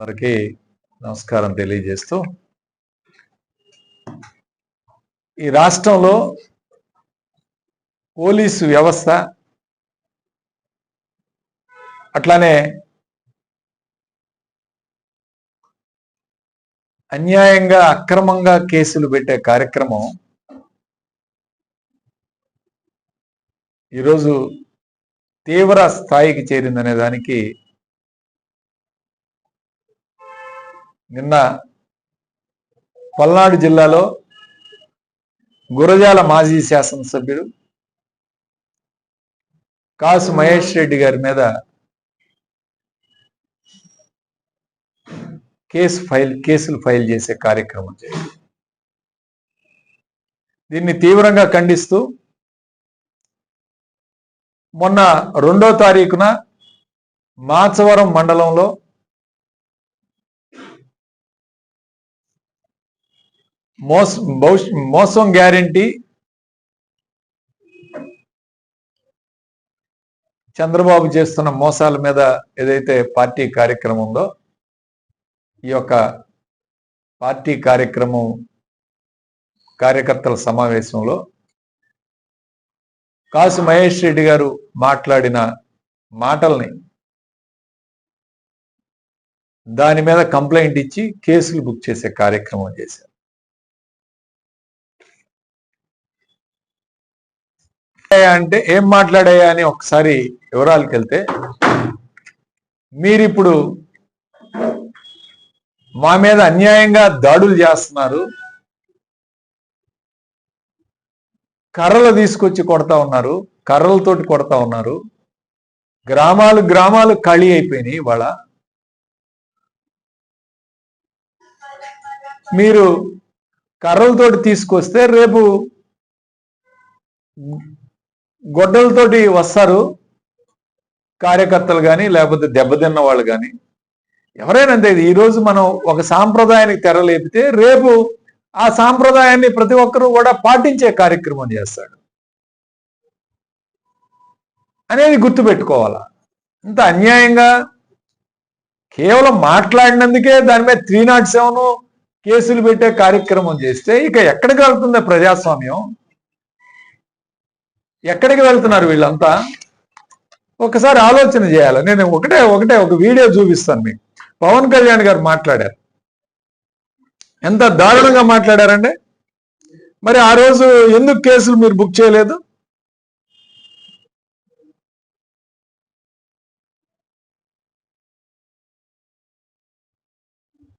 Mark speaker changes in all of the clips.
Speaker 1: వారికి నమస్కారం తెలియజేస్తూ ఈ రాష్ట్రంలో పోలీసు వ్యవస్థ అట్లానే అన్యాయంగా అక్రమంగా కేసులు పెట్టే కార్యక్రమం ఈరోజు తీవ్ర స్థాయికి చేరిందనే దానికి నిన్న పల్నాడు జిల్లాలో గురజాల మాజీ శాసనసభ్యుడు కాసు మహేష్ రెడ్డి గారి మీద కేసు ఫైల్ కేసులు ఫైల్ చేసే కార్యక్రమం దీన్ని తీవ్రంగా ఖండిస్తూ మొన్న రెండో తారీఖున మాచవరం మండలంలో మోసం మోసం గ్యారంటీ. చంద్రబాబు చేస్తున్న మోసాల మీద ఏదైతే పార్టీ కార్యక్రమం ఉందో ఈ యొక్క పార్టీ కార్యక్రమం కార్యకర్తల సమావేశంలో కాసు మహేష్ రెడ్డి గారు మాట్లాడిన మాటల్ని దాని మీద కంప్లైంట్ ఇచ్చి కేసులు బుక్ చేసే కార్యక్రమం చేశారు. అంటే ఏం మాట్లాడాయా అని ఒకసారి వివరాలకు వెళ్తే మీరిప్పుడు మా మీద అన్యాయంగా దాడులు చేస్తున్నారు కర్రలు తీసుకొచ్చి కొడతా ఉన్నారు కర్రలతోటి కొడతా ఉన్నారు గ్రామాలు గ్రామాలు ఖాళీ అయిపోయినాయి ఇవాళ. మీరు కర్రలతోటి తీసుకొస్తే రేపు గొడ్డలతోటి వస్తారు కార్యకర్తలు కానీ లేకపోతే దెబ్బతిన్న వాళ్ళు కానీ ఎవరైనా అంతే ఈ రోజు మనం ఒక సాంప్రదాయానికి తెరలేపితే రేపు ఆ సాంప్రదాయాన్ని ప్రతి ఒక్కరూ కూడా పాటించే కార్యక్రమం చేస్తాడు. అనేది గుర్తుపెట్టుకోవాలా. ఇంత అన్యాయంగా కేవలం మాట్లాడినందుకే దాని మీద త్రీ నాట్ సెవెన్ కేసులు పెట్టే కార్యక్రమం చేస్తే ఇక ఎక్కడికి వెళ్తుంది ప్రజాస్వామ్యం? ఎక్కడికి వెళ్తున్నారు వీళ్ళంతా? ఒకసారి ఆలోచన చేయాలి. నేను ఒకటే ఒకటే ఒక వీడియో చూపిస్తాను మీకు. పవన్ కళ్యాణ్ గారు మాట్లాడారు. ఎంత దారుణంగా మాట్లాడారండి? మరి ఆ రోజు ఎందుకు కేసులు మీరు బుక్ చేయలేదు?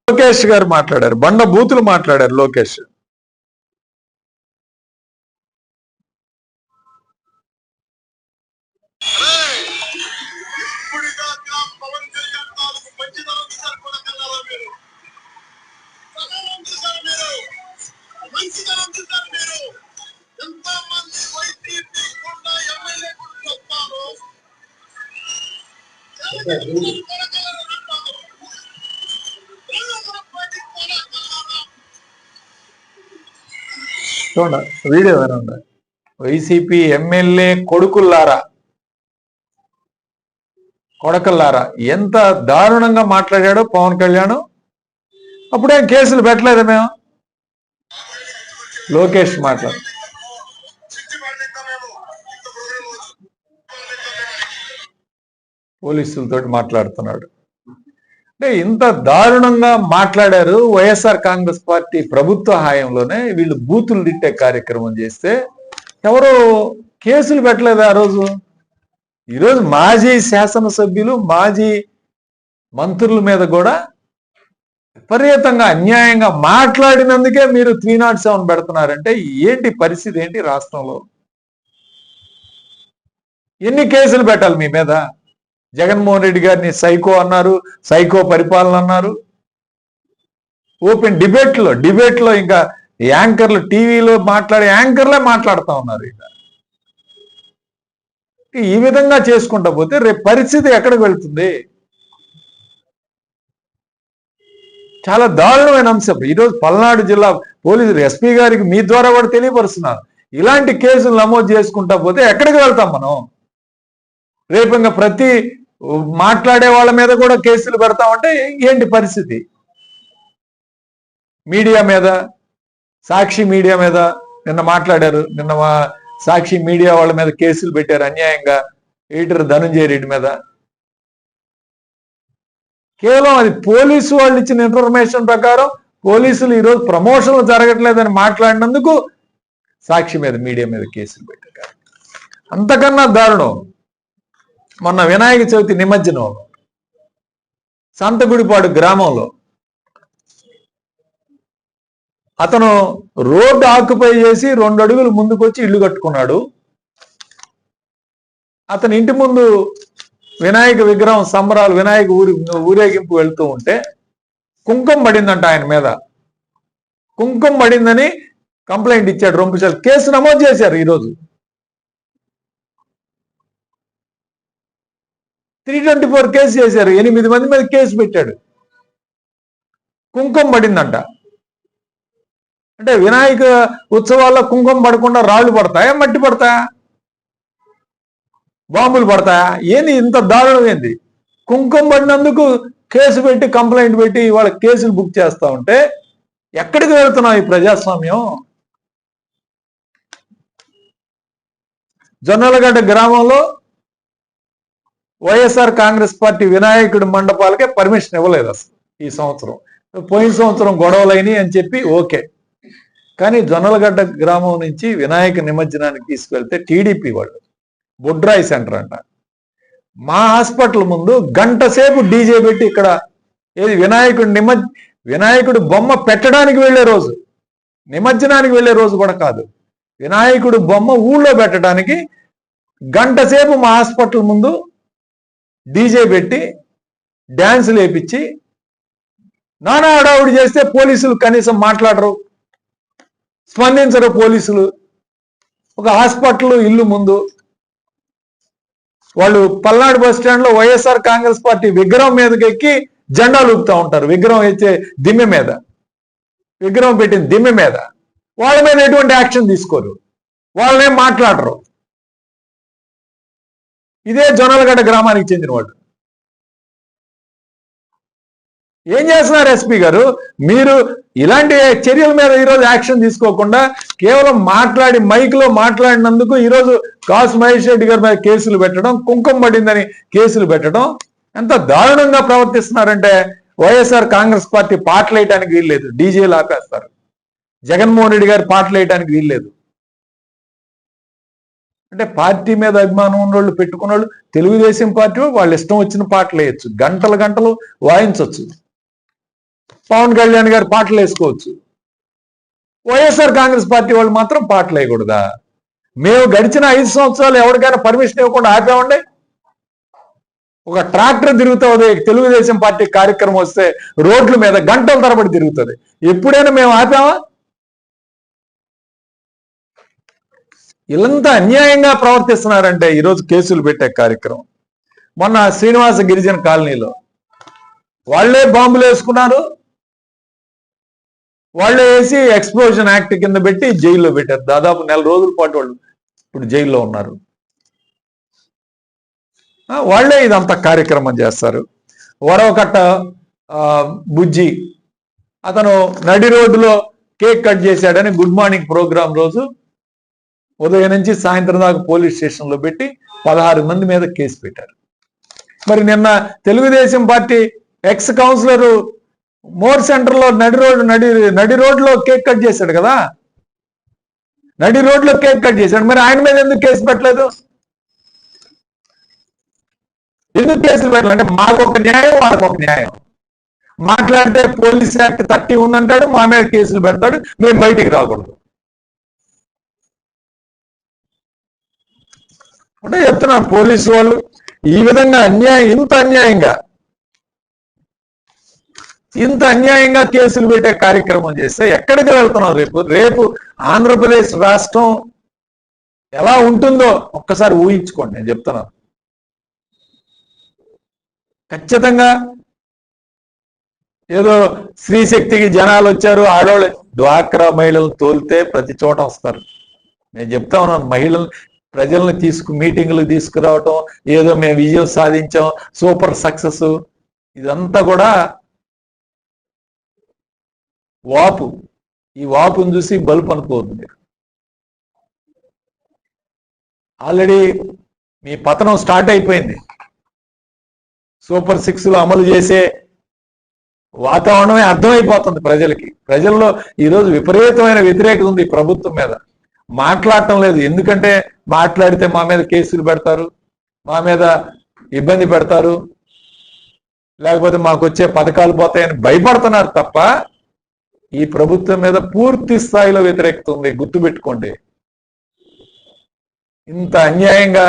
Speaker 1: లోకేష్ గారు మాట్లాడారు. బండ బూతులు మాట్లాడారు లోకేష్.
Speaker 2: కొడకలను
Speaker 1: చూడండి వీడియో వినండి వైసీపీ ఎమ్మెల్యే కొడుకుల్లారా? కొడకల్లారా? ఎంత దారుణంగా మాట్లాడాడో పవన్ కళ్యాణ్? అప్పుడేం కేసులు పెట్టలేదు మేము? లోకేష్ మాట్లాడు. పోలీసులతో మాట్లాడుతున్నాడు. అంటే ఇంత దారుణంగా మాట్లాడారు వైఎస్ఆర్ కాంగ్రెస్ పార్టీ ప్రభుత్వ హాయంలోనే వీళ్ళు బూతులు తిట్టే కార్యక్రమం చేస్తే ఎవరు కేసులు పెట్టలేదు ఆ రోజు? ఈరోజు మాజీ శాసనసభ్యులు మాజీ మంత్రుల మీద కూడా విపరీతంగా అన్యాయంగా మాట్లాడినందుకే మీరు త్రీ నాట్ సెవెన్ పెడుతున్నారంటే ఏంటి పరిస్థితి ఏంటి రాష్ట్రంలో? ఎన్ని కేసులు పెట్టాలి మీ మీద? జగన్మోహన్ రెడ్డి గారిని సైకో అన్నారు సైకో పరిపాలన అన్నారు. ఓపెన్ డిబేట్లో డిబేట్లో ఇంకా యాంకర్లు టీవీలో మాట్లాడే యాంకర్లే మాట్లాడుతా ఉన్నారు ఇక. ఈ విధంగా చేసుకుంటా పోతే రేపు పరిస్థితి ఎక్కడికి వెళ్తుంది? చాలా దారుణమైన అంశం. ఈరోజు పల్నాడు జిల్లా పోలీసులు ఎస్పీ గారికి మీ ద్వారా కూడా తెలియపరుస్తున్నారు. ఇలాంటి కేసులు నమోదు చేసుకుంటా పోతే ఎక్కడికి వెళ్తాం మనం? రేపు ఇంకా ప్రతి మాట్లాడే వాళ్ళ మీద కూడా కేసులు పెడతామంటే ఏంటి పరిస్థితి? మీడియా మీద సాక్షి మీడియా మీద నిన్న మాట్లాడారు. నిన్న మా సాక్షి మీడియా వాళ్ళ మీద కేసులు పెట్టారు అన్యాయంగా ఎడిటర్ ధనుంజయ రెడ్డి మీద. కేవలం అది పోలీసు వాళ్ళు ఇచ్చిన ఇన్ఫర్మేషన్ ప్రకారం పోలీసులు ఈరోజు ప్రమోషన్లు జరగట్లేదని మాట్లాడినందుకు సాక్షి మీద మీడియా మీద కేసులు పెట్టారు. అంతకన్నా దారుణం మొన్న వినాయక చవితి నిమజ్జనం. సంతగుడిపాడు గ్రామంలో. అతను రోడ్డు ఆక్యుపై చేసి రెండు అడుగులు ముందుకొచ్చి ఇల్లు కట్టుకున్నాడు. అతని ఇంటి ముందు వినాయక విగ్రహం సంబరాలు వినాయక ఊరి ఊరేగింపు వెళ్తూ ఉంటే కుంకుమ పడిందంట ఆయన మీద. కుంకుమ పడిందని కంప్లైంట్ ఇచ్చాడు రొంపిశాలు కేసు నమోదు చేశారు ఈరోజు. త్రీ ట్వంటీ ఫోర్ కేసు చేశారు. ఎనిమిది మంది మీద కేసు పెట్టాడు. కుంకుమ పడిందంట. అంటే వినాయక ఉత్సవాల్లో కుంకుమ పడకుండా రాళ్ళు పడతాయా? మట్టి పడతాయా? బాంబులు పడతాయా? ఏంది ఇంత దారుణం ఏంది? కుంకుమ పడినందుకు కేసు పెట్టి కంప్లైంట్ పెట్టి వాళ్ళ కేసులు బుక్ చేస్తా ఉంటే ఎక్కడికి వెళ్తున్నాం ఈ ప్రజాస్వామ్యం? జొన్నలగడ్డ గ్రామంలో వైఎస్ఆర్ కాంగ్రెస్ పార్టీ వినాయకుడి మండపాలకే పర్మిషన్ ఇవ్వలేదు అసలు ఈ సంవత్సరం. పోయిన సంవత్సరం గొడవలైనవి అని చెప్పి ఓకే. కానీ జొన్నలగడ్డ గ్రామం నుంచి వినాయక నిమజ్జనానికి తీసుకెళ్తే టీడీపీ వాళ్ళు బుడ్రాయి సెంటర్ అంట. మా హాస్పిటల్ ముందు గంట సేపు డీజే పెట్టి ఇక్కడ ఏది వినాయకుడి నిమజ్ వినాయకుడి బొమ్మ పెట్టడానికి వెళ్ళే రోజు నిమజ్జనానికి వెళ్ళే రోజు కూడా కాదు. వినాయకుడు బొమ్మ ఊళ్ళో పెట్టడానికి గంట సేపు మా హాస్పిటల్ ముందు డీజే పెట్టి డ్యాన్సులు వేపించి నానా హడావుడి చేస్తే పోలీసులు కనీసం మాట్లాడరు. స్పందించరు పోలీసులు. ఒక హాస్పిటల్ ఇల్లు ముందు. వాళ్ళు పల్నాడు బస్ స్టాండ్లో వైఎస్ఆర్ కాంగ్రెస్ పార్టీ విగ్రహం మీదకి ఎక్కి జెండాలు ఊపుతూ ఉంటారు. విగ్రహం ఇచ్చే దిమ్మె మీద. విగ్రహం పెట్టిన దిమ్మె మీద. వాళ్ళ మీద ఎటువంటి యాక్షన్ తీసుకోరు. వాళ్ళనే మాట్లాడరు. ఇదే జొన్నలగడ్డ గ్రామానికి చెందిన వాళ్ళు. ఏం చేస్తున్నారు ఎస్పీ గారు? మీరు ఇలాంటి చర్యల మీద ఈరోజు యాక్షన్ తీసుకోకుండా కేవలం మాట్లాడి మైక్లో మాట్లాడినందుకు ఈరోజు కాసు మహేష్ రెడ్డి గారి మీద కేసులు పెట్టడం కుంకుమ పడిందని కేసులు పెట్టడం ఎంత దారుణంగా ప్రవర్తిస్తున్నారంటే వైఎస్ఆర్ కాంగ్రెస్ పార్టీ పాటలు వేయడానికి వీల్లేదు. డీజేలు ఆపేస్తారు. జగన్మోహన్ రెడ్డి గారి పాటలు వేయడానికి వీల్లేదు. అంటే పార్టీ మీద అభిమానం ఉన్నోళ్ళు పెట్టుకున్న వాళ్ళు తెలుగుదేశం పార్టీ వాళ్ళు ఇష్టం వచ్చిన పాటలు వేయచ్చు. గంటలు గంటలు వాయించవచ్చు పవన్ కళ్యాణ్ గారి పాటలు వేసుకోవచ్చు. వైఎస్ఆర్ కాంగ్రెస్ పార్టీ వాళ్ళు మాత్రం పాటలు వేయకూడదా? మేము గడిచిన ఐదు సంవత్సరాలు ఎవరికైనా పర్మిషన్ ఇవ్వకుండా ఆపామండి? ఒక ట్రాక్టర్ తిరుగుతుంది తెలుగుదేశం పార్టీ కార్యక్రమం వస్తే రోడ్ల మీద గంటల తరబడి తిరుగుతుంది. ఎప్పుడైనా మేము ఆపామా? వీళ్ళంతా అన్యాయంగా ప్రవర్తిస్తున్నారంటే ఈరోజు కేసులు పెట్టే కార్యక్రమం. మొన్న శ్రీనివాస గిరిజన కాలనీలో వాళ్ళే బాంబులు వేసుకున్నారు. వాళ్ళే వేసి ఎక్స్ప్లోజన్ యాక్ట్ కింద పెట్టి జైల్లో పెట్టారు. దాదాపు నెల రోజుల పాటు వాళ్ళు ఇప్పుడు జైల్లో ఉన్నారు. వాళ్ళే ఇదంతా కార్యక్రమం చేస్తారు. వరవకట్ట బుజ్జి అతను నడి రోడ్డులో కేక్ కట్ చేశాడని గుడ్ మార్నింగ్ ప్రోగ్రామ్ రోజు ఉదయం నుంచి సాయంత్రం దాకా పోలీస్ స్టేషన్లో పెట్టి పదహారు మంది మీద కేసు పెట్టారు. మరి నిన్న Telugudesam party ex councillor More సెంటర్లో నడి రోడ్డు నడి నడి రోడ్లో కేక్ కట్ చేశాడు కదా? నడి రోడ్లో కేక్ కట్ చేశాడు. మరి ఆయన మీద ఎందుకు కేసు పెట్టలేదు? ఎందుకు కేసులు పెట్టలేదు? అంటే మాకు ఒక న్యాయం వాళ్ళకు ఒక న్యాయం. మాట్లాడితే పోలీస్ యాక్ట్ థర్టీ ఉందంటాడు మా మీద కేసులు పెడతాడు మేము బయటికి రాకూడదు. అంటే చెప్తున్నాను పోలీసు వాళ్ళు. ఈ విధంగా అన్యాయం ఇంత అన్యాయంగా. ఇంత అన్యాయంగా కేసులు పెట్టే కార్యక్రమం చేస్తే ఎక్కడికి వెళ్తున్నాం రేపు? రేపు ఆంధ్రప్రదేశ్ రాష్ట్రం ఎలా ఉంటుందో ఒక్కసారి ఊహించుకోండి నేను చెప్తున్నాను. ఖచ్చితంగా ఏదో స్త్రీశక్తికి జనాలు వచ్చారు ఆడవాళ్ళు డ్వాక్రా మహిళలు తోలితే ప్రతి చోట వస్తారు. నేను చెప్తా ఉన్నాను మహిళలు ప్రజల్ని తీసుకు మీటింగ్లు తీసుకురావటం ఏదో మేము విజయం సాధించాం సూపర్ సక్సెస్. ఇదంతా కూడా వాపు. ఈ వాపును చూసి బల్బు అనుకోవద్దు మీరు. ఆల్రెడీ మీ పతనం స్టార్ట్ అయిపోయింది. సూపర్ సిక్స్లో అమలు చేసే వాతావరణమే అర్థమైపోతుంది ప్రజలకి. ప్రజల్లో ఈరోజు విపరీతమైన వ్యతిరేకత ఉంది ఈ ప్రభుత్వం మీద. మాట్లాడటం లేదు. ఎందుకంటే మాట్లాడితే మా మీద కేసులు పెడతారు మా మీద ఇబ్బంది పెడతారు లేకపోతే మాకు వచ్చే పథకాలు పోతాయని భయపడుతున్నారు తప్ప ఈ ప్రభుత్వం మీద పూర్తి స్థాయిలో వ్యతిరేకత ఉంది. గుర్తుపెట్టుకోండి ఇంత అన్యాయంగా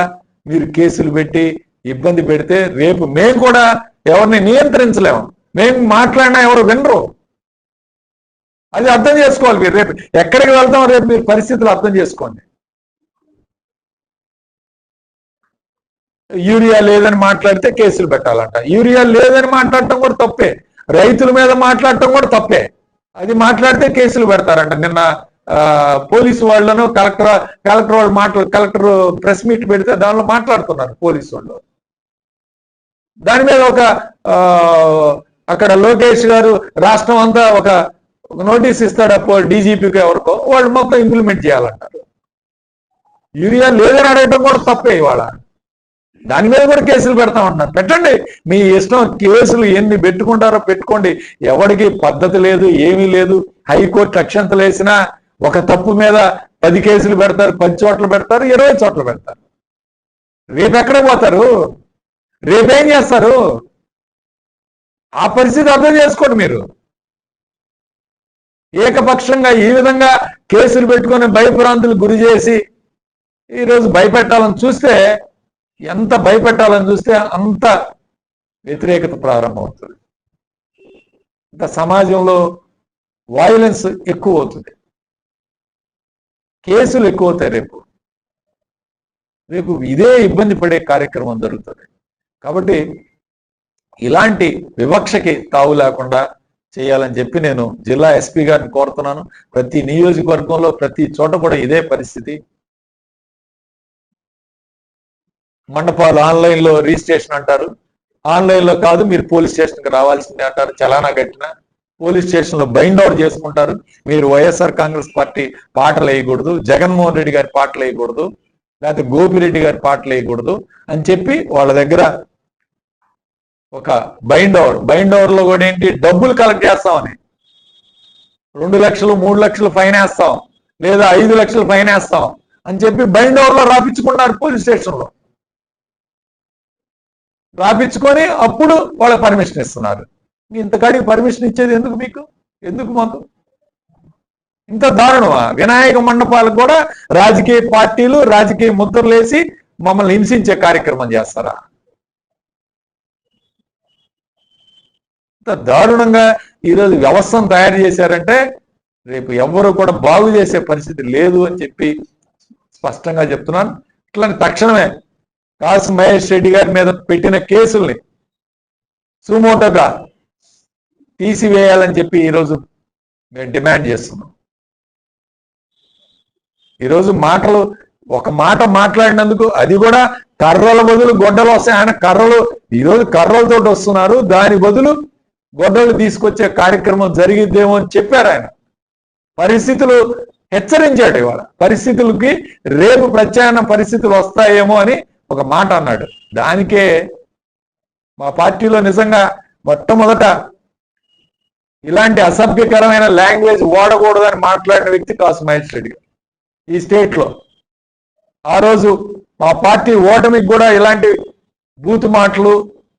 Speaker 1: మీరు కేసులు పెట్టి ఇబ్బంది పెడితే రేపు మేము కూడా ఎవరిని నియంత్రించలేము. మేము మాట్లాడినా ఎవరు వినరు. అది అర్థం చేసుకోవాలి మీరు రేపు. ఎక్కడికి వెళ్తాం రేపు మీరు పరిస్థితులు అర్థం చేసుకోండి. యూరియా లేదని మాట్లాడితే కేసులు పెట్టాలంట. యూరియా లేదని మాట్లాడటం కూడా తప్పే. రైతుల మీద మాట్లాడటం కూడా తప్పే. అది మాట్లాడితే కేసులు పెడతారంట. నిన్న ఆ, పోలీసు వాళ్ళను కలెక్టర్ కలెక్టర్ వాళ్ళు మాట్లా కలెక్టర్ ప్రెస్ మీట్ పెడితే దానిలో మాట్లాడుతున్నారు పోలీసు వాళ్ళు. దాని మీద ఒక ఆ, అక్కడ లోకేష్ గారు రాష్ట్రం అంతా ఒక నోటీస్ ఇస్తాడు అప్పుడు డీజీపీకి ఎవరికో. వాళ్ళు మొత్తం ఇంప్లిమెంట్ చేయాలంటారు. యూరియా లేదని అడగటం కూడా తప్పే ఇవాళ. దాని మీద కూడా కేసులు పెడతా పెడతామంటున్నారు పెట్టండి. మీ ఇష్టం కేసులు ఎన్ని పెట్టుకుంటారో పెట్టుకోండి. ఎవరికి పద్ధతి లేదు ఏమీ లేదు హైకోర్టు అక్షంతలు వేసినా ఒక తప్పు మీద పది కేసులు పెడతారు పది చోట్ల పెడతారు ఇరవై చోట్ల పెడతారు. రేపు ఎక్కడ పోతారు? రేపేం చేస్తారు? ఆ పరిస్థితి అర్థం చేసుకోండి మీరు. ఏకపక్షంగా ఈ విధంగా కేసులు పెట్టుకొని భయభ్రాంతులు గురి చేసి ఈరోజు భయపెట్టాలని చూస్తే ఎంత భయపెట్టాలని చూస్తే అంత వ్యతిరేకత ప్రారంభమవుతుంది. ఇంత సమాజంలో వైలెన్స్ ఎక్కువ అవుతుంది. కేసులు ఎక్కువ అవుతాయి రేపు. రేపు ఇదే ఇబ్బంది పడే కార్యక్రమం జరుగుతుంది. కాబట్టి ఇలాంటి వివక్షకి తావు లేకుండా చేయాలని చెప్పి నేను జిల్లా ఎస్పీ గారిని కోరుతున్నాను. ప్రతి నియోజకవర్గంలో ప్రతి చోట కూడా ఇదే పరిస్థితి. మండపాలు ఆన్లైన్లో రిజిస్ట్రేషన్ అంటారు. ఆన్లైన్లో కాదు మీరు పోలీస్ స్టేషన్కి రావాల్సిందే అంటారు. చలానా కట్టిన పోలీస్ స్టేషన్లో బైండ్ అవుట్ చేసుకుంటారు. మీరు వైఎస్ఆర్ కాంగ్రెస్ పార్టీ పాటలు వేయకూడదు జగన్మోహన్ రెడ్డి గారి పాటలు వేయకూడదు లేకపోతే గోపిరెడ్డి గారి పాటలు వేయకూడదు అని చెప్పి వాళ్ళ దగ్గర ఒక బైండ్ ఓవర్ బైండ్ ఓవర్లో కూడా ఏంటి? డబ్బులు కలెక్ట్ చేస్తామని రెండు లక్షలు మూడు లక్షలు ఫైన్ వేస్తాం. లేదా ఐదు లక్షలు ఫైన్ వేస్తాం అని చెప్పి బైండ్ ఓవర్లో రాపించుకున్నారు పోలీస్ స్టేషన్లో రాపించుకొని అప్పుడు వాళ్ళ పర్మిషన్ ఇస్తున్నారు. ఇంతకాడికి పర్మిషన్ ఇచ్చేది ఎందుకు మీకు? ఎందుకు మాకు? ఇంత దారుణమా? వినాయక మండపాలకు కూడా రాజకీయ పార్టీలు రాజకీయ ముద్రలేసి మమ్మల్ని హింసించే కార్యక్రమం చేస్తారా? ఇంత దారుణంగా ఈరోజు వ్యవస్థను తయారు చేశారంటే రేపు ఎవరు కూడా బాగు చేసే పరిస్థితి లేదు అని చెప్పి స్పష్టంగా చెప్తున్నాను. ఇట్లాంటి తక్షణమే కాసు మహేష్ రెడ్డి గారి మీద పెట్టిన కేసుల్ని సుమోటగా తీసివేయాలని చెప్పి ఈరోజు మేము డిమాండ్ చేస్తున్నాం. ఈరోజు మాటలు ఒక మాట మాట్లాడినందుకు అది కూడా కర్రల బదులు గొడ్డలు వస్తాయి. ఆయన కర్రలు ఈరోజు కర్రలతో వస్తున్నారు. దాని బదులు గొడ్డలు తీసుకొచ్చే కార్యక్రమం జరిగిద్దేమో అని చెప్పారు ఆయన. పరిస్థితులు హెచ్చరించాడు ఇవాళ. పరిస్థితులకి రేపు ప్రత్యామ్నాయ పరిస్థితులు వస్తాయేమో అని ఒక మాట అన్నాడు. దానికే మా పార్టీలో నిజంగా మొట్టమొదట ఇలాంటి అసభ్యకరమైన లాంగ్వేజ్ వాడకూడదని మాట్లాడిన వ్యక్తి కాసు మహేష్ రెడ్డి ఈ స్టేట్లో ఆ రోజు మా పార్టీ ఓటమికి కూడా ఇలాంటి బూతు మాటలు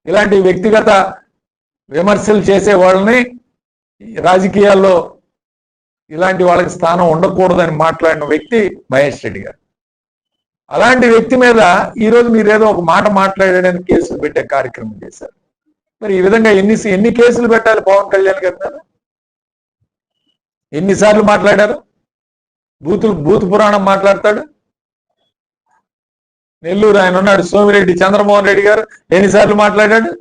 Speaker 1: ఇలాంటి వ్యక్తిగత విమర్శలు చేసే వాళ్ళని రాజకీయాల్లో ఇలాంటి వాళ్ళకి స్థానం ఉండకూడదని మాట్లాడిన వ్యక్తి మహేష్ రెడ్డి గారు. అలాంటి వ్యక్తి మీద ఈ రోజు మీరు ఏదో ఒక మాట మాట్లాడాడని కేసులు పెట్టే కార్యక్రమం చేశారు. మరి ఈ విధంగా ఎన్ని ఎన్ని కేసులు పెట్టాలి పవన్ కళ్యాణ్ గారి మీద? ఎన్నిసార్లు మాట్లాడారు? బూతులు బూతు పురాణం మాట్లాడతాడు? నెల్లూరు ఆయన ఉన్నాడు సోమిరెడ్డి చంద్రమోహన్ రెడ్డి గారు ఎన్నిసార్లు మాట్లాడాడు?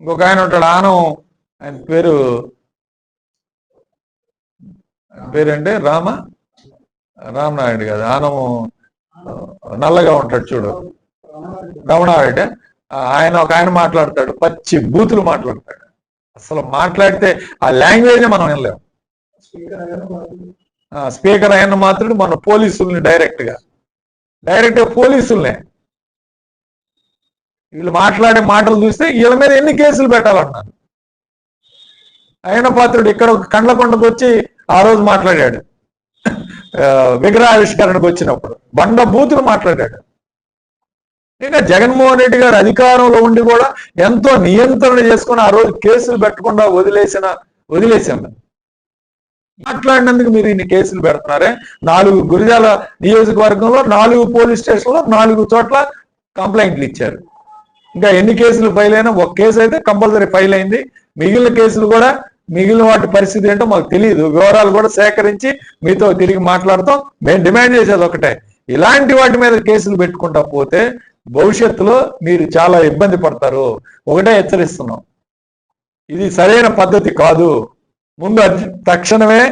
Speaker 1: ఇంకొక ఆయన ఉంటాడు ఆనం ఆయన పేరు ఆయన పేరంటే? రామ? రామనాయుడు కాదు ఆనము నల్లగా ఉంటాడు చూడు. రమణారెడ్డి ఆ, ఆయన ఒక ఆయన మాట్లాడతాడు పచ్చి బూతులు మాట్లాడతాడు. అసలు మాట్లాడితే ఆ లాంగ్వేజ్ మనం వినలేము ఆ, స్పీకర్ అయిన మాత్రం మన పోలీసుల్ని డైరెక్ట్గా డైరెక్ట్గా పోలీసుల్నే. వీళ్ళు మాట్లాడే మాటలు చూస్తే వీళ్ళ మీద ఎన్ని కేసులు పెట్టాలన్నాను అయిన పాత్రుడు ఇక్కడ ఒక కండ్లకొండకు వచ్చి ఆ రోజు మాట్లాడాడు. విగ్రహావిష్కరణకు వచ్చినప్పుడు. బండ బూతులు మాట్లాడాడు. ఇంకా జగన్మోహన్ రెడ్డి గారు అధికారంలో ఉండి కూడా ఎంతో నియంత్రణ చేసుకుని ఆ రోజు కేసులు పెట్టకుండా వదిలేసిన వదిలేసాం మాట్లాడినందుకు మీరు ఇన్ని కేసులు పెడుతున్నారే? నాలుగు గురిజాల నియోజకవర్గంలో నాలుగు పోలీస్ స్టేషన్లో నాలుగు చోట్ల కంప్లైంట్లు ఇచ్చారు. ఇంకా ఎన్ని కేసులు ఫైల్ అయినా ఒక కేసు అయితే కంపల్సరీ ఫైల్ అయింది. మిగిలిన కేసులు కూడా మిగిలిన వాటి పరిస్థితి ఏంటో మాకు తెలియదు వివరాలు కూడా సేకరించి మీతో తిరిగి మాట్లాడతాం. మేము డిమాండ్ చేసేది ఒకటే. ఇలాంటి వాటి మీద కేసులు పెట్టుకుంటా పోతే భవిష్యత్తులో మీరు చాలా ఇబ్బంది పడతారు. ఒకటే హెచ్చరిస్తున్నాం. ఇది సరైన పద్ధతి కాదు. ముందు తక్షణమే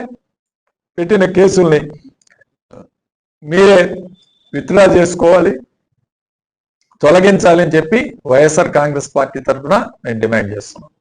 Speaker 1: పెట్టిన కేసుల్ని మీరే విత్డ్రా చేసుకోవాలి. తొలగించాలి అని చెప్పి వైఎస్ఆర్ కాంగ్రెస్ పార్టీ తరఫున నేను డిమాండ్ చేస్తున్నాను.